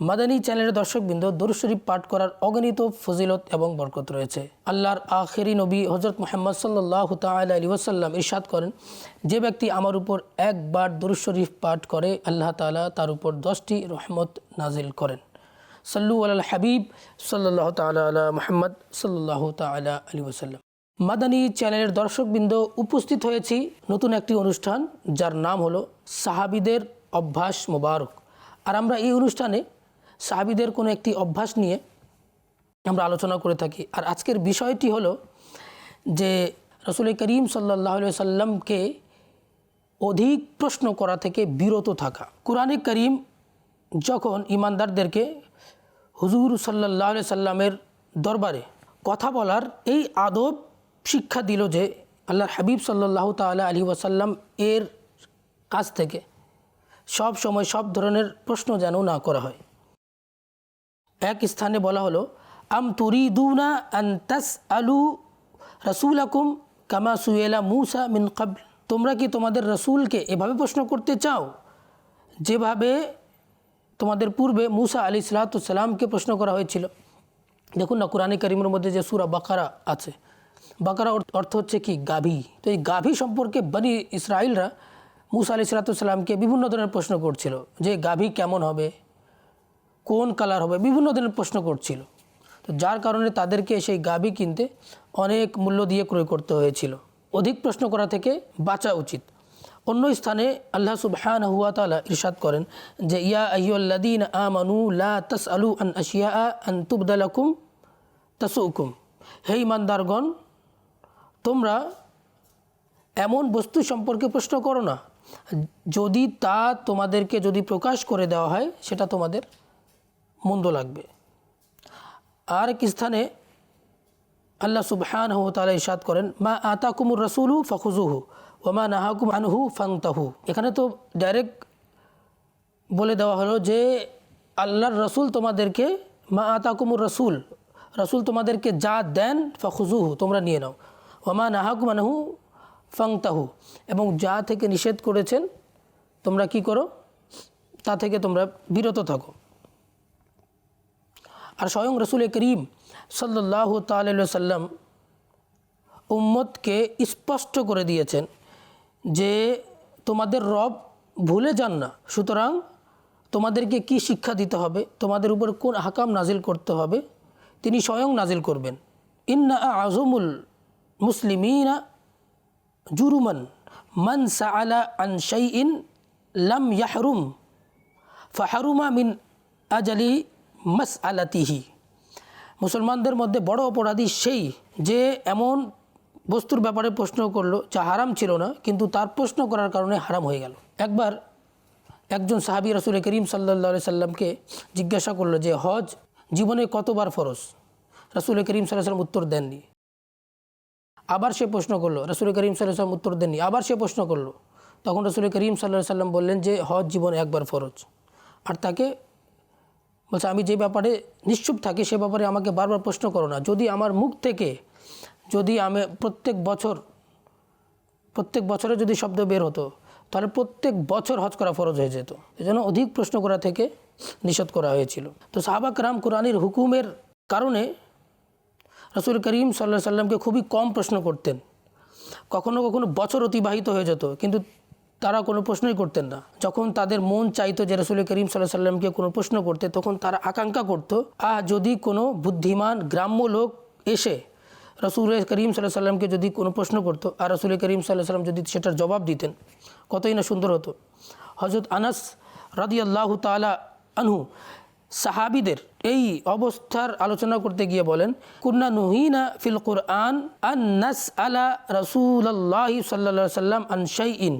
মাদানী চ্যানেলের দর্শকবৃন্দ দরুদ শরীফ পাঠ করার অগণিত ফজিলত এবং বরকত রয়েছে। আল্লাহর আখেরি নবী হজরত মোহাম্মদ সাল্লাহ তাল ওসাল্লাম ইরশাদ করেন, যে ব্যক্তি আমার উপর একবার দরুদ শরীফ পাঠ করে, আল্লাহ তালা তার উপর দশটি রহমত নাজিল করেন। সাল্লু আল হাবিব সাল্লাহ তালা মোহাম্মদ সাল্লাহ তালা আলী ওসাল্লাম মাদানী চ্যানেলের দর্শকবৃন্দ উপস্থিত হয়েছি নতুন একটি অনুষ্ঠান, যার নাম হলো সাহাবিদের অভ্যাস মোবারক। আর আমরা এই অনুষ্ঠানে সাহাবিদের কোনো একটি অভ্যাস নিয়ে আমরা আলোচনা করে থাকি। আর আজকের বিষয়টি হলো যে রসুল করিম সাল্লাহ সাল্লামকে অধিক প্রশ্ন করা থেকে বিরত থাকা। কোরআনে করিম যখন ইমানদারদেরকে হুজুর সাল্লাহ সাল্লামের দরবারে কথা বলার এই আদব শিক্ষা দিল যে আল্লাহর হাবিব সাল্লাহ তাল্লাহ আলী ওয়াসাল্লাম এর কাছ থেকে সব সময় সব ধরনের প্রশ্ন যেন না করা হয়। এক স্থানে বলা হলো, আম তুরিদুনা আন তাস আলু রসুল আকুম কামা সুয়েলা মুসা মিন কাবল তোমরা কি তোমাদের রসুলকে এভাবে প্রশ্ন করতে চাও? যেভাবে তোমাদের পূর্বে মুসা আলি সালাতামকে প্রশ্ন করা হয়েছিল। দেখুন না, কোরআনে করিমের মধ্যে যে সুরা বাকারা আছে, বাকারা অর্থ হচ্ছে কি? গাভী। তো এই গাভী সম্পর্কে বনি ইসরায়েলরা মুসা আলি সালাতামকে বিভিন্ন ধরনের প্রশ্ন করছিল যে গাভী কেমন হবে? কোন কালার হবে? বিভিন্ন ধরনের প্রশ্ন করছিল। তো যার কারণে তাদেরকে সেই গাভী কিনতে অনেক মূল্য দিয়ে ক্রয় করতে হয়েছিল। অধিক প্রশ্ন করা থেকে বাঁচা উচিত। অন্য স্থানে আল্লাহ সুবহান হুয়া তালা ইরশাদ করেন যে, ইয়া আইয়ুল্লাদিন আমানু লা তাস আলু আন আশিয়া আন তুবদালাকুম তাসুকুম হে ইমানদারগণ তোমরা এমন বস্তু সম্পর্কে প্রশ্ন করো না। যদি তা তোমাদেরকে যদি প্রকাশ করে দেওয়া হয়, সেটা তোমাদের মন্দ লাগবে। আর এক স্থানে আল্লাহ সুবহান হু তালা ইসাদ করেন, মা আতা কুমুর রসুলু ফখুজুহু ওমা নাহাকুম আনহু ফাংতাহু এখানে তো ডাইরেক্ট বলে দেওয়া হলো যে, আল্লাহর রসুল তোমাদেরকে, মা আতা কুমুর রসুল রসুল তোমাদেরকে যা দেন ফখুজুহু তোমরা নিয়ে নাও। ওমা নাহাকুম আনহু ফাংতাহু এবং যা থেকে নিষেধ করেছেন, তোমরা কি করো? তা থেকে তোমরা বিরত থাকো। আর স্বয়ং রসুল করিম সাল্লাহ তাল্লাম উম্মতকে স্পষ্ট করে দিয়েছেন যে তোমাদের রব ভুলে যান না। সুতরাং তোমাদেরকে কি শিক্ষা দিতে হবে? তোমাদের উপর কোন হাকাম নাজিল করতে হবে? তিনি স্বয়ং নাজিল করবেন। ইন্না আজমুল মুসলিমিনা জুরুমান মান সাআলা আন শাইইন লাম ইয়াহরুম, ফাহারুমা মিন আজালি মাস আলাতিহি মুসলমানদের মধ্যে বড় অপরাধী সেই যে এমন বস্তুর ব্যাপারে প্রশ্ন করল, যা হারাম ছিল না, কিন্তু তার প্রশ্ন করার কারণে হারাম হয়ে গেল। একবার একজন সাহাবি রসুল করিম সাল্লা সাল্লামকে জিজ্ঞাসা করল যে, হজ জীবনে কতবার ফরজ? রসুল করিম সাল্লাম উত্তর দেননি। আবার সে প্রশ্ন করল, রসুল করিম সাল্লাম উত্তর দেননি। আবার সে প্রশ্ন করল। তখন রসুল করিম সাল্লাহ সাল্লাম বললেন যে, হজ জীবন একবার ফরজ। আর তাকে বলছে, আমি যে ব্যাপারে নিশ্চুপ থাকি, সে ব্যাপারে আমাকে বারবার প্রশ্ন করো না। যদি আমার মুখ থেকে, যদি আমি প্রত্যেক বছর, প্রত্যেক বছরে যদি শব্দ বের হতো, তাহলে প্রত্যেক বছর হজ করা ফরজ হয়ে যেত। এজন্য অধিক প্রশ্ন করা থেকে নিষেধ করা হয়েছিল। তো সাহাবাক রাম কোরআনের হুকুমের কারণে রসুল করিম সাল্লাহ সাল্লামকে খুবই কম প্রশ্ন করতেন। কখনো কখনো বছর অতিবাহিত হয়ে যেত, কিন্তু তারা কোনো প্রশ্নই করতেন না। যখন তাদের মন চাইতো যে রসুল করিম সাল্লাহ সাল্লামকে কোনো প্রশ্ন করতে, তখন তারা আকাঙ্ক্ষা করতো আর যদি কোনো বুদ্ধিমান, গ্রাম্য লোক এসে রসুল করিম সাল্লাহ সাল্লামকে যদি কোনো প্রশ্ন করতো, আর রসুল করিম সাল্লাহ সাল্লাম যদি সেটার জবাব দিতেন, কতই না সুন্দর হতো। হজরত আনাস রাদি আল্লাহ তালা আনহু সাহাবিদের এই অবস্থার আলোচনা করতে গিয়ে বলেন, কুন্না নুহিনা ফিল কুরআন আন নাস আলা রসুল্লাহ সাল্লা সাল্লাম আন শাইইন।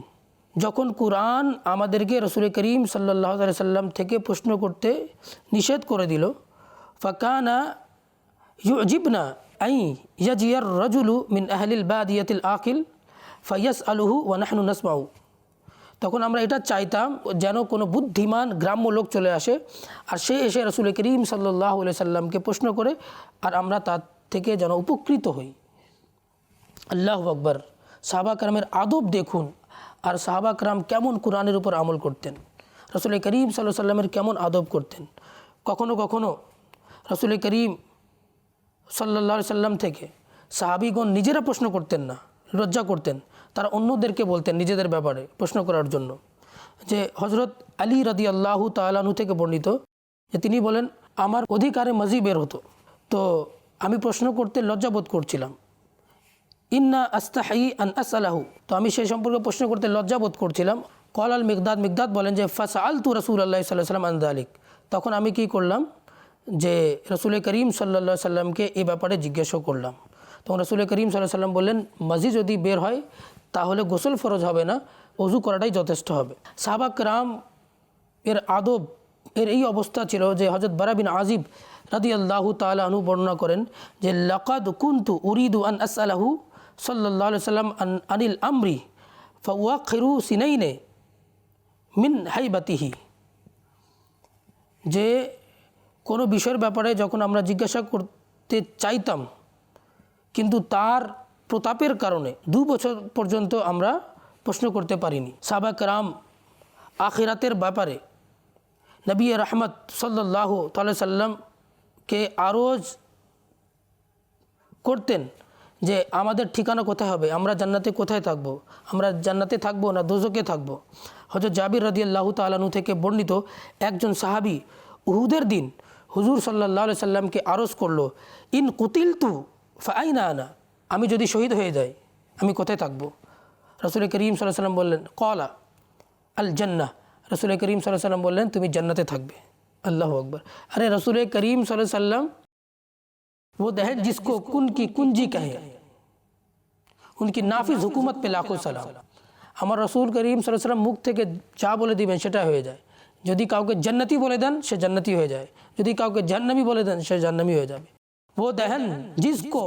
যখন কোরআন আমাদেরকে রসুল করিম সাল্লাহ সাল্লাম থেকে প্রশ্ন করতে নিষেধ করে দিল, ফাকানা ইউজিবনা আই ইয়াজিয়ার রজুলু মিন আহলিল বাদিয়াতিল আকিল ফাইয়াস আলুহু ওয়া নাহনু নাসমাউ। তখন আমরা এটা চাইতাম যেন কোনো বুদ্ধিমান গ্রাম্য লোক চলে আসে আর সে এসে রসুল করিম সাল্লাহ সাল্লামকে প্রশ্ন করে আর আমরা তার থেকে যেন উপকৃত হই। আল্লাহ আকবর। সাহাবা কারামের আদব দেখুন। আর সাহাবা কারাম কেমন কোরআনের উপর আমল করতেন? রসুল করিম সাল্লাহ সাল্লামের কেমন আদব করতেন? কখনো কখনো রসুল করিম সাল্লা সাল্লাম থেকে সাহাবিগণ নিজেরা প্রশ্ন করতেন না, লজ্জা করতেন। তারা অন্যদেরকে বলতেন নিজেদের ব্যাপারে প্রশ্ন করার জন্য। যে হজরত আলী রদি আল্লাহ তালানু থেকে বর্ণিত যে তিনি বলেন, আমার অধিকারে মজি বের হতো। তো আমি প্রশ্ন করতে লজ্জাবোধ করছিলাম। ইন্না আস্তাহাই আন আসালাহু। তো আমি সেই সম্পর্কে প্রশ্ন করতে লজ্জাবোধ করছিলাম। কল আল মিকদাদ মিকদাদ বলেন যে ফাসা আল তু রসুল আল্লাহ সাল্লাহ সাল্লাম আন্দা আলিক তখন আমি কি করলাম? যে, রসুল করিম সাল্লা সাল্লামকে এ ব্যাপারে জিজ্ঞাসা করলাম। তখন রসুল করিম সাল্লাহ সাল্লাম বললেন মাঝি যদি বের হয়, তাহলে গোসল ফরজ হবে না অজু করাটাই যথেষ্ট হবে। সাহাবাক রাম এর আদব, এর এই অবস্থা ছিল যে হজরত বারাবিন আজিব রাদি আল্লাহ তালু বর্ণনা করেন যে, লকাদ কুন্তু উরিদু আন আস আলাহু সাল্লাহ সাল্লাম আন, আনিল আমরি ফাউয়া খিরু সিনাইনে মিন হাইবাতিহি। যে কোনো বিষয়ের ব্যাপারে যখন আমরা জিজ্ঞাসা করতে চাইতাম, কিন্তু তার প্রতাপের কারণে দু বছর পর্যন্ত আমরা প্রশ্ন করতে পারিনি। সাবাক রাম আখিরাতের ব্যাপারে নবী রহমত সাল্লাহ তাল্লাহ সাল্লামকে আরজ করতেন। যে আমাদের ঠিকানা কোথায় হবে আমরা জান্নাতে কোথায় থাকব। আমরা জান্নাতে থাকবো না দোজকে থাকব। হজরত জাবির রদি আল্লাহ তালানু থেকে বর্ণিত একজন সাহাবি উহুদের দিন হুজুর সাল্লাহ সাল্লামকে আরজ করলো ইন কুতিল তু ফাইনা আনা আমি যদি শহীদ হয়ে যাই আমি কোথায় থাকব রসুল করিম সাল্লাহ সাল্লাম বললেন কলা আল জান্না রসুল করিম সাল্লাহ সাল্লাম বললেন তুমি জান্নাতে থাকবে अल्लाह अकबर अरे रसूल करीम सल्लल्लाहु अलैहि वसल्लम वो है जिसको कुन की कुंजी कहे उनकी नाफिज हुकूमत पे लाखों सलाम আমার রসুল করিম সাল্লাম মুখ থেকে যা বলে দিবেন সেটা হয়ে যায় যদি কাউকে জান্নাতি বলে দেন সে জান্নাতি হয়ে যায় যদি কাউকে জান্নামি বলে দেন সে জান্নামি হয়ে যাবে वो दहन जिसको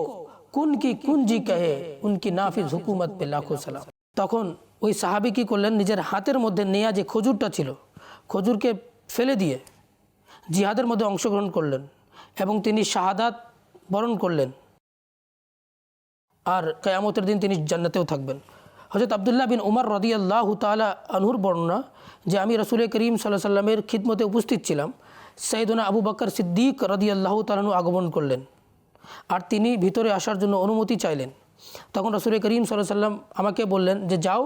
कुन की कुंजी कहे उनकी नाफिज হুকুমত পে লাখো সালাম তখন ওই সাহাবি কি করলেন নিজের হাতের মধ্যে নেয়া যে খজুরটা ছিল খজুরকে ফেলে দিয়ে জিহাদের মধ্যে অংশগ্রহণ করলেন এবং তিনি শাহাদাত বরণ করলেন আর কেয়ামতের দিন তিনি জান্নাতেও থাকবেন। হজরত আবদুল্লাহ বিন উমর রদি আল্লাহ তালা আনহুর বর্ণনা যে আমি রসুল করিম সাল্লাহ সাল্লামের খিদমতে উপস্থিত ছিলাম সৈদনা আবু বকর সিদ্দিক রদি আল্লাহ তালানু আগমন করলেন আর তিনি ভিতরে আসার জন্য অনুমতি চাইলেন। তখন রসুল করিম সাল্লাহ সাল্লাম আমাকে বললেন যে, যাও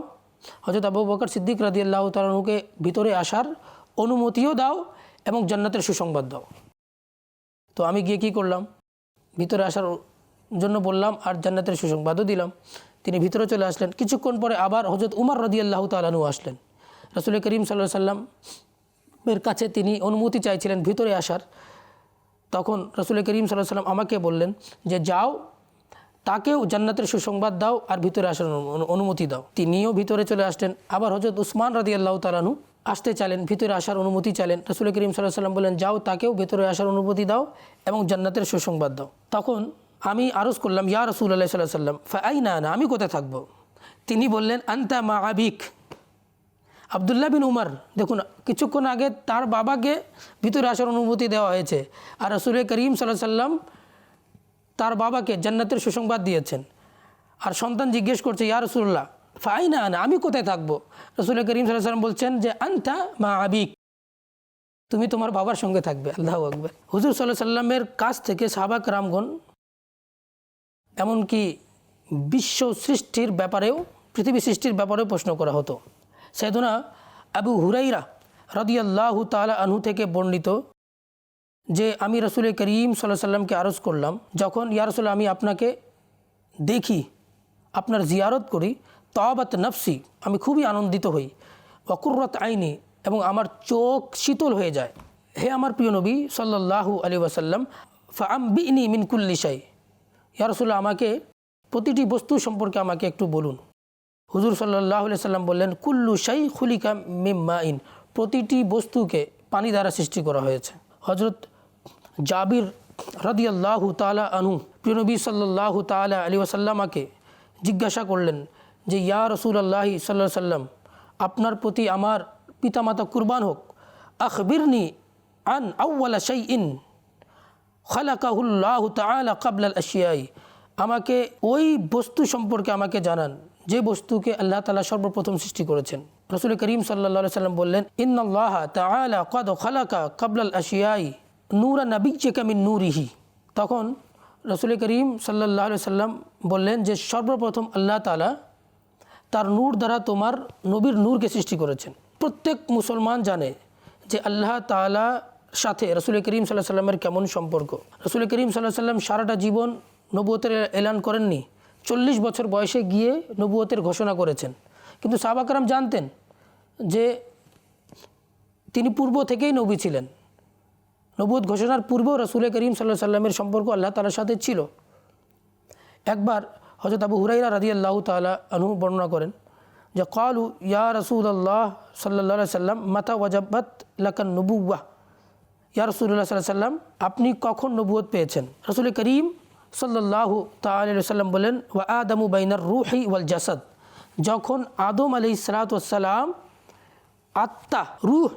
হজরত আবু বকর সিদ্দিক রাদি আল্লাহ তালানুকে ভিতরে আসার অনুমতিও দাও এবং জান্নাতের সুসংবাদ দাও। তো আমি গিয়ে কী করলাম? ভিতরে আসার জন্য বললাম, আর জান্নাতের সুসংবাদও দিলাম। তিনি ভিতরে চলে আসলেন। কিছুক্ষণ পরে আবার হজরত উমর রদি আল্লাহ তালানু আসলেন। রসুল করিম সাল্লাহ সাল্লাম এর কাছে তিনি অনুমতি চাইছিলেন ভিতরে আসার। তখন রসুল করিম সাল্লাহ সাল্লাম আমাকে বললেন যে, যাও, তাকেও জান্নাতের সুসংবাদ দাও আর ভিতরে আসার অনুমতি দাও। তিনিও ভিতরে চলে আসলেন। আবার হজরত উসমান রাদি আল্লাহ তালানু আসতে চাইলেন, ভিতরে আসার অনুমতি চাইলেন। রসুল করিম সাল্লাহ সাল্লাম বললেন, যাও, তাকেও ভিতরে আসার অনুমতি দাও এবং জান্নাতের সুসংবাদ দাও। তখন আমি আরজ করলাম, ইয়া রসুল আল্লাহ সাল্লাহ সাল্লাম ফাই না না আমি কোথায় থাকব? তিনি বললেন, আন্তা মা আবিক আবদুল্লাহ বিন উমার, দেখুন, কিছুক্ষণ আগে তার বাবাকে ভিতরে আসার অনুমতি দেওয়া হয়েছে আর রসুল করিম সাল্লাহ সাল্লাম তার বাবাকে জান্নাতের সুসংবাদ দিয়েছেন আর সন্তান জিজ্ঞেস করছে, ইয়া রসুল্লাহ ফাই না না আমি কোথায় থাকব? রসুল করিম সাল্লাহ সাল্লাম বলছেন যে, আন্তা মা আবিক তুমি তোমার বাবার সঙ্গে থাকবে। আল্লাহ আকবর। হুজুর সাল্লাহ সাল্লামের কাছ থেকে সাহাবাক রামগণ এমনকি বিশ্ব সৃষ্টির ব্যাপারেও, পৃথিবী সৃষ্টির ব্যাপারেও প্রশ্ন করা হতো। সেদনা আবু হুরাইরা রদিয়াল্লাহু তালা আনহু থেকে বর্ণিত যে, আমি রসুল করিম সাল্লাহ সাল্লামকে আরজ করলাম, যখন, ইয়া রসুল, আমি আপনাকে দেখি, আপনার জিয়ারত করি তবাত নফসি, আমি খুবই আনন্দিত হই অকুররত আইনি, এবং আমার চোখ শীতল হয়ে যায়। হে আমার প্রিয় নবী সাল্লাহু আলী ওয়াসাল্লাম ফাম বিনি মিনকুল্লিশাই ইয়া রসুল্লাহ আমাকে প্রতিটি বস্তু সম্পর্কে আমাকে একটু বলুন। হুজুর সাল্লাহ সাল্লাম বললেন, কুল্লু শাই খুলিকা মিম্মাইন প্রতিটি বস্তুকে পানি দ্বারা সৃষ্টি করা হয়েছে। হজরত জাবির রদিয়াল্লাহু তালা আনু প্রিয়নবী সাল্লাহ তালা আলী ওসাল্লামাকে জিজ্ঞাসা করলেন যে, ইয়া রসুল আল্লাহি সাল্লাহ সাল্লাম, আপনার প্রতি আমার পিতামাতা কুরবান হোক, আখবিরনি আন আউ্লা শাই ইন খালাকাহুল্লাহ তালা কাবলাল আশিয়াই। আমাকে ওই বস্তু সম্পর্কে আমাকে জানান, যে বস্তুকে আল্লাহ তালা সর্বপ্রথম সৃষ্টি করেছেন। রসুল করিম সাল্লা সাল্লাম বললেন ইন ইন্নআল্লাহ তালা কদ খালাকা কাবলাল আশিয়াই নূরা নবিজ্জেকা মিন নূরিহি। তখন রসুল করিম সাল্লাহ সাল্লাম বললেন যে, সর্বপ্রথম আল্লাহ তালা তার নূর দ্বারা তোমার নবীর নূরকে সৃষ্টি করেছেন। প্রত্যেক মুসলমান জানে যে, আল্লাহ তালা সাথে রসুল করিম সাল্লাহ সাল্লামের কেমন সম্পর্ক? রসুল করিম সাল্লাহ সাল্লাম সারাটা জীবন নবুয়তের এলান করেননি। চল্লিশ বছর বয়সে গিয়ে নবুয়তের ঘোষণা করেছেন। কিন্তু সাহাবাকরাম জানতেন যে তিনি পূর্ব থেকেই নবী ছিলেন। নবুয়ত ঘোষণার পূর্বেও রসুল করিম সাল্লাহ সাল্লামের সম্পর্ক আল্লাহ তালার সাথে ছিল। একবার হজরত আবু হুরাইরা রাজি আল্লাহ তালা আনহু বর্ণনা করেন যে কালু ইয়া রসুল আল্লাহ সাল্লা সাল্লাম মাতা ওয়াজাবাত লাকান নবুয়া ইয়া রসুল্লাহ সাল্লাহ সাল্লাম আপনি কখন নবুয়ত পেয়েছেন? রসুল করিম সাল্লাহ তাল্লাম বলেন, ওয়া আদমু বাইনার রুহি ওয়াল জাসাদ। যখন আদম আলি সালাতাম আত্মা, রুহ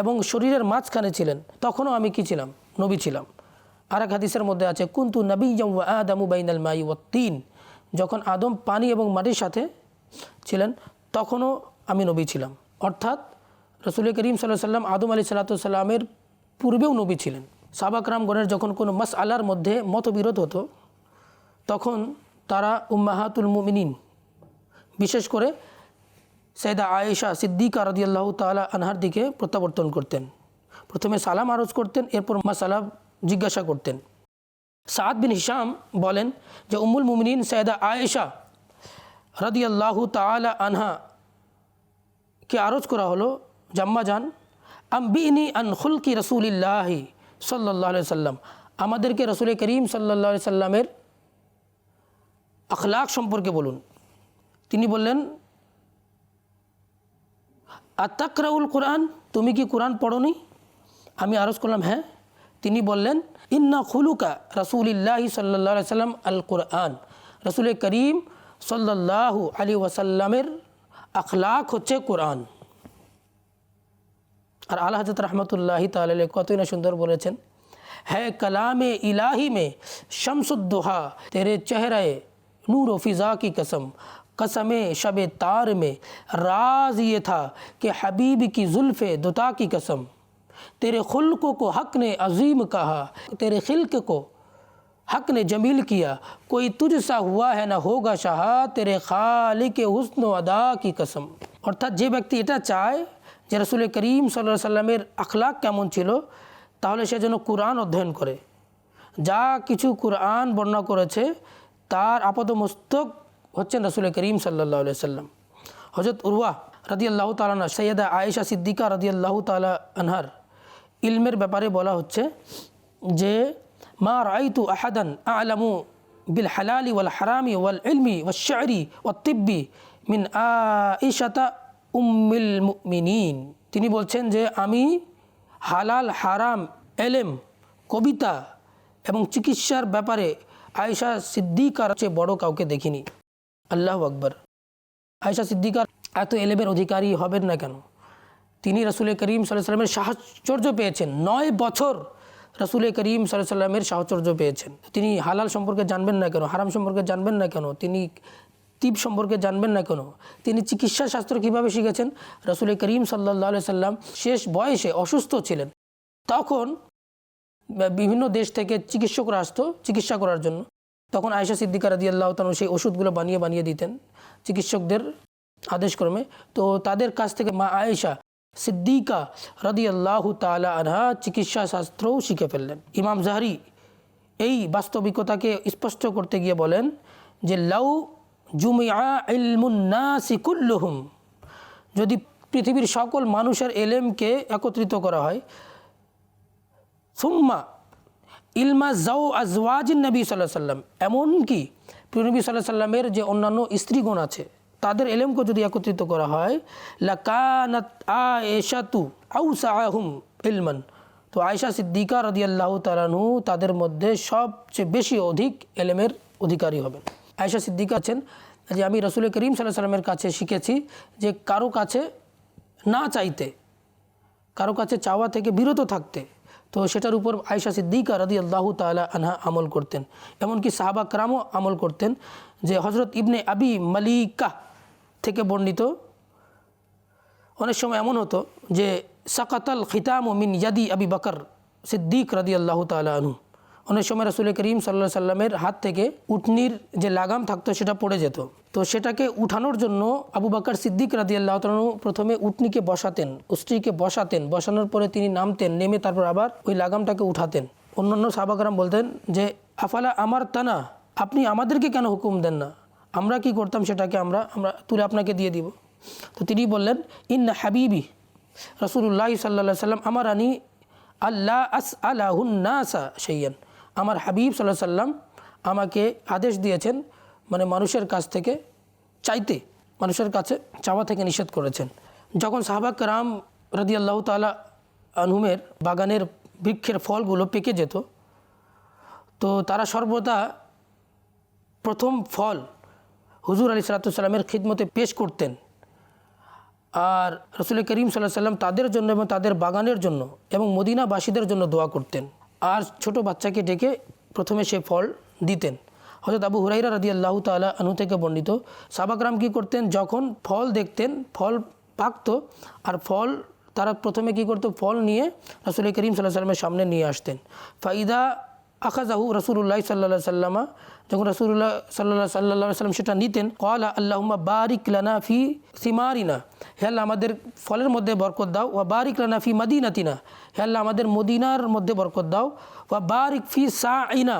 এবং শরীরের মাঝখানে ছিলেন, তখনও আমি কি ছিলাম? নবী ছিলাম। আর এক হাদিসের মধ্যে আছে, কুন্তু নবী ওয়া আদামু বাইনাল মাই ও তিন। যখন আদম পানি এবং মাটির সাথে ছিলেন, তখনও আমি নবী ছিলাম। অর্থাৎ রসুল করিম সাল্লাহ সাল্লাম আদম আলী সাল্লাতামের পূর্বেও নবী ছিলেন। সাবাকরামগণের যখন কোনো মাস আলার মধ্যে মতবিরোধ হতো, তখন তারা উম্মাহাতুল মুমিনিন, বিশেষ করে সৈদা আয়েশা সিদ্দিকা রদিয়াল্লাহ তালা আনহার দিকে প্রত্যাবর্তন করতেন। প্রথমে সালাম আরজ করতেন, এরপর মাসালা জিজ্ঞাসা করতেন। সাদ বিন হিসাম বলেন যে উমুল মুমিনিন সৈয়দা আয়েশা রদিয়াল্লাহ তালা আনহা কে আরজ করা হলো, জাম্মা যান আম্বিনী আন খুলকি রসুলিল্লাহি সাল্লাহ সাল্লাম আমাদেরকে রসুল করিম সাল্লা সাল্লামের আখলাক সম্পর্কে বলুন। তিনি বললেন আত্মাকরাউল কোরআন, তুমি কি কোরআন পড়নি? আমি আরজ করলাম হ্যাঁ। তিনি বললেন, ইন্না খুলুকা রসুলিল্লাহি সাল্লাহ সাল্লাম আল কোরআন। রসুল করিম সাল্লাহু আলী ওয়াসাল্লামের আখলাক হচ্ছে কোরআন। আর আল্লাহ হাজরত রহমতুল্লাহি তাল্লাহ কতই না সুন্দর বলেছেন ہے کلام الہی میں شمس الدہا تیرے چہرے نور و فضا کی قسم قسم شب تار میں راز یہ تھا کہ حبیب کی زلف دتا کی قسم۔ تیرے خلق کو حق نے عظیم کہا، تیرے خلق کو حق نے جمیل کیا۔ کوئی تجھ سا ہوا ہے نہ ہوگا شاہ تیرے خالق حسن و ادا کی قسم۔ অর্থাৎ যে ব্যক্তি এটা চায় যে রসুল করিম সাল্লাহ সাল্লামের আখলাক কেমন ছিল, তাহলে সে যেন কোরআন অধ্যয়ন করে। যা কিছু কোরআন বর্ণনা করেছে, তার আপাতমস্তক হচ্ছেন রসুল করিম সাল্লাহ সাল্লাম। হজরত উরওয়া রাদি আল্লাহ তালানা সৈয়দা আয়েশা সিদ্দিকা রাদি আল্লাহ তালা আনহার ইলমের ব্যাপারে বলা হচ্ছে যে, মা রাইতু আহাদান আলামু বিল হালালি ওয়াল হারামি ওয়াল ইলমি ওয়াল শায়রি ওয়াল তিব্বি মিন আইশাতা উম্মিল মুমিনিন। তিনি বলছেন যে, আমি হালাল, হারাম, এলেম, কবিতা এবং চিকিৎসার ব্যাপারে আয়েশা সিদ্দিকার চেয়ে বড় কাউকে দেখিনি। আল্লাহ আকবর। আয়েশা সিদ্দিকার এত এলেমের অধিকারী হবেন না কেন? তিনি রসুল করিম সাল্লাহ সাল্লামের সাহচর্য পেয়েছেন। নয় বছর রসুল করিম সাল্লাহ সাল্লামের সাহচর্য পেয়েছেন। তিনি হালাল সম্পর্কে জানবেন না কেন? হারাম সম্পর্কে জানবেন না কেন? তিনি তিব সম্পর্কে জানবেন না কেন? তিনি চিকিৎসা শাস্ত্র কীভাবে শিখেছেন? রসুল করিম সাল্লাহ সাল্লাম শেষ বয়সে অসুস্থ ছিলেন। তখন বিভিন্ন দেশ থেকে চিকিৎসকরা আসতো চিকিৎসা করার জন্য। তখন আয়সা সিদ্দিকা রাদি আল্লাহ সেই ওষুধগুলো বানিয়ে বানিয়ে দিতেন চিকিৎসকদের আদেশক্রমে। তো তাদের কাছ থেকে মা আয়েশা সিদ্দিকা রাদি আল্লাহ তালা আনহা চিকিৎসা শাস্ত্রও শিখে ফেললেন। ইমাম জাহারি এই বাস্তবিকতাকে স্পষ্ট করতে গিয়ে বলেন যে, লাউ জুমিয়া ইলমুন্নাসিকুল্লুহুম যদি পৃথিবীর সকল মানুষের এলেমকে একত্রিত করা হয়, সুম্মা ইলমা জাউ আজওয়াজিন নবী সাল্লাহ সাল্লাম, এমনকি প্রিয়নবী সাল্লাহ সাল্লামের যে অন্যান্য স্ত্রীগণ আছে, তাদের এলেমকে যদি একত্রিত করা হয়, লাকানাত আ এশাতু আউ সাহুম ইলমান। তো আয়সা সিদ্দিকা রদিয়াল্লাহ তালানহু তাদের মধ্যে সবচেয়ে বেশি অধিক এলেমের অধিকারী হবেন। আয়সা সিদ্দিকা আছেন, যে আমি রসুল করিম সাল্লাহ সাল্লামের কাছে শিখেছি যে কারও কাছে না চাইতে, কারও কাছে চাওয়া থেকে বিরত থাকতে, তো সেটার উপর আয়সা সিদ্দিকা রদি আল্লাহ তালা আনহা আমল করতেন। এমনকি সাহাবা ক্রামও আমল করতেন যে হজরত ইবনে আবি মালিকা থেকে বর্ণিত। অনেক সময় এমন হতো যে সাকাতাল খিতাম মিন ইয়াদি আবি বকর সিদ্দিক রদি আল্লাহ তালা আনহু। অনেক সময় রসুল করিম সাল্লা সাল্লামের হাত থেকে উটনির যে লাগাম থাকতো সেটা পড়ে যেত। তো সেটাকে উঠানোর জন্য আবু বাকর সিদ্দিক রাদি আল্লাহ প্রথমে উটনিকে বসাতেন, স্ত্রীকে বসাতেন, বসানোর পরে তিনি নামতেন, নেমে তারপর আবার ওই লাগামটাকে উঠাতেন। অন্যান্য সাহাবাকরাম বলতেন যে, আফালা আমার তানা আপনি আমাদেরকে কেন হুকুম দেন না? আমরা কি করতাম সেটাকে আমরা আমরা তুলে আপনাকে দিয়ে দিব। তো তিনি বললেন, ইন্না হাবিবি রসুল্লাহ সাল্লা সাল্লাম আমার আনি আল্লাহ আস আলাহুন্নাসা সেইয়ান আমার হাবিব সাল্লাহ সাল্লাম আমাকে আদেশ দিয়েছেন মানে মানুষের কাছ থেকে চাইতে, মানুষের কাছে চাওয়া থেকে নিষেধ করেছেন। যখন সাহাবাক রাম রদি আল্লাহ তালা আনহুমের বাগানের বৃক্ষের ফলগুলো পেকে যেত, তো তারা সর্বদা প্রথম ফল হুজুর আলী সালাতামের খিদমতে পেশ করতেন। আর রসুল করিম সাল্লাহ সাল্লাম তাদের জন্য এবং তাদের বাগানের জন্য এবং মদিনাবাসীদের জন্য দোয়া করতেন। আর ছোট বাচ্চাকে ডেকে প্রথমে সে ফল দিতেন। হজরত আবু হুরাইরা রাদি আল্লাহ তালা আনু থেকে বর্ণিত সাবাকরাম কী করতেন? যখন ফল দেখতেন, ফল পাকত আর ফল, তারা প্রথমে কী করতো? ফল নিয়ে রাসুল করিম সাল্লাহ সাল্লামের সামনে নিয়ে আসতেন। ফাইদা আখাজাহু রসুল্লাহ সাল্লা সাল্লামা, যখন রসুল্লাহ সাল্লাহ সাল্লাহ সাল্লাম সেটা নিতেন কলা আল্লাহমা বারিক লানা ফি সিমারিনা, হে আল্লাহ আমাদের ফলের মধ্যে বরকত দাও, ওয়া বারিক লানা ফি মদিনাতিনা, হে আল্লাহ আমাদের মদিনার মধ্যে বরকত দাও, ওয়া বারিক ফি সা আইনা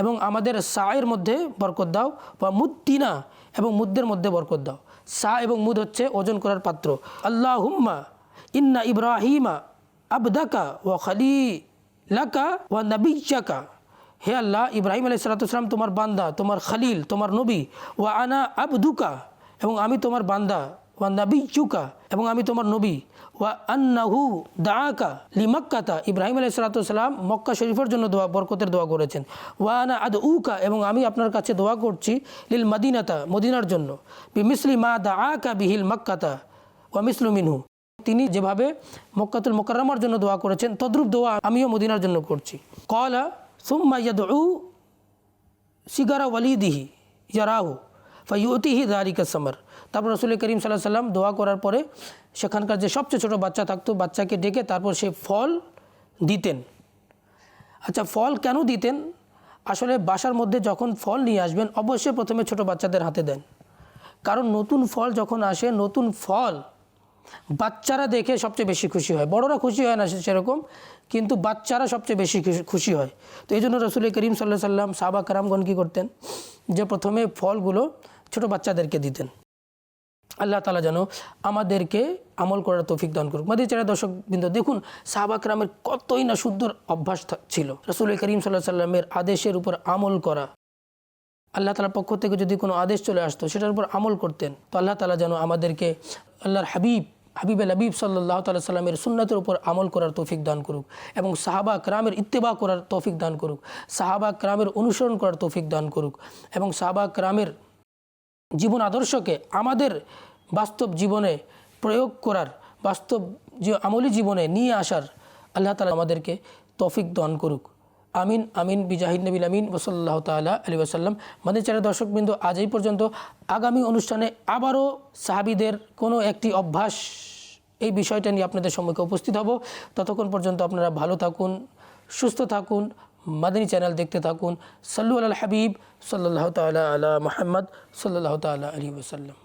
এবং আমাদের সায়ের মধ্যে বরকত দাও বা মুদ্দিনা এবং মুদ্দের মধ্যে বরকত দাও। সা এবং মুদ হচ্ছে ওজন করার পাত্র। আল্লাহ হুম্মা ইন্না ইব্রাহিমা আবদাকা ওয়া খালি লাকা ওয়া নবিজাকা হে আল্লাহ, ইব্রাহিম আলাই সালাতাম তোমার বান্দা, তোমার খালিল, তোমার নবী, ওয়া আনা আবদুকা, এবং আমি তোমার বান্দা, ওয়া নবী চুকা এবং আমি তোমার নবী, ওয়া আন্নাহু দাআকা লিমাক্কাতা। ইব্রাহিম আলাই সালাতাম মক্কা শরীফের জন্য দোয়া, বরকতের দোয়া করেছেন। ওয়া আনা আদ উকা এবং আমি আপনার কাছে দোয়া করছি লিল মদিনাতা, মদিনার জন্য। বিমিসলি মা দা আকা বিহিল মক্কাতা, ওয়া মিসলু মিনহু। তিনি যেভাবে মক্কাতুল মোকাররমার জন্য দোয়া করেছেন, তদ্রুপ দোয়া আমিও মদিনার জন্য করছি। কলা সুম্মা ইয়াদু সিগারা ওয়ালিদিহি ইয়ারাহু ফাইউতিহি দারিকা সামার তারপর রসুল করিম সাল্লাহ সাল্লাম দোয়া করার পরে সেখানকার যে সবচেয়ে ছোটো বাচ্চা থাকতো, বাচ্চাকে ডেকে তারপর সে ফল দিতেন। আচ্ছা ফল কেন দিতেন? আসলে বাসার মধ্যে যখন ফল নিয়ে আসবেন, অবশ্যই প্রথমে ছোট বাচ্চাদের হাতে দেন। কারণ নতুন ফল যখন আসে, নতুন ফল বাচ্চারা দেখে সবচেয়ে বেশি খুশি হয়। বড়রা খুশি হয় না সেরকম, কিন্তু বাচ্চারা সবচেয়ে বেশি খুশি- হয়। তো এই জন্য রসুল করিম সাল্লাহ সাল্লাম সাবা কারামগণ কী করতেন? যে প্রথমে ফলগুলো ছোট বাচ্চাদেরকে দিতেন। আল্লাহ তালা যেন আমাদেরকে আমল করার তৌফিক দান করুক। মাদি চারা দর্শক বিন্দু, দেখুন সাহাবা রামের কতই না সুন্দর অভ্যাস ছিল। রসুল করিম সাল্লাহ সাল্লামের আদেশের উপর আমল করা। আল্লাহ তালার পক্ষ থেকে যদি কোনো আদেশ চলে আসতো, সেটার উপর আমল করতেন, তো আল্লাহ তালা যেন আমাদেরকে, আল্লাহর হাবিব হাবিব হাবিব সাল্লাহ তাল্লাহ সাল্লামের সুন্নতের উপর আমল করার তৌফিক দান করুক এবং সাহাবা ক্রামের ইত্তেবা করার তৌফিক দান করুক, সাহাবা ক্রামের অনুসরণ করার তৌফিক দান করুক এবং সাহাবা ক্রামের জীবন আদর্শকে আমাদের বাস্তব জীবনে প্রয়োগ করার, বাস্তব যে আমলি জীবনে নিয়ে আসার আল্লাহ তালা আমাদেরকে তৌফিক দান করুক। আমিন আমিন বিজাহিদ নবীল আমিন ওসল্লাহ তালা আলী ওসাল্লাম আমাদের চ্যানেল দর্শকবৃন্দ, আজ এই পর্যন্ত। আগামী অনুষ্ঠানে আবারও সাহাবিদের কোনো একটি অভ্যাস এই বিষয়টা নিয়ে আপনাদের সম্মুখে উপস্থিত হব। ততক্ষণ পর্যন্ত আপনারা ভালো থাকুন, সুস্থ থাকুন, মাদানী চ্যানেল দেখতে থাকুন। সাল্লু আল হাবিব সাল্লাহ তালা আলা মোহাম্মদ সাল্লাহ তালা আলী ওসাল্লাম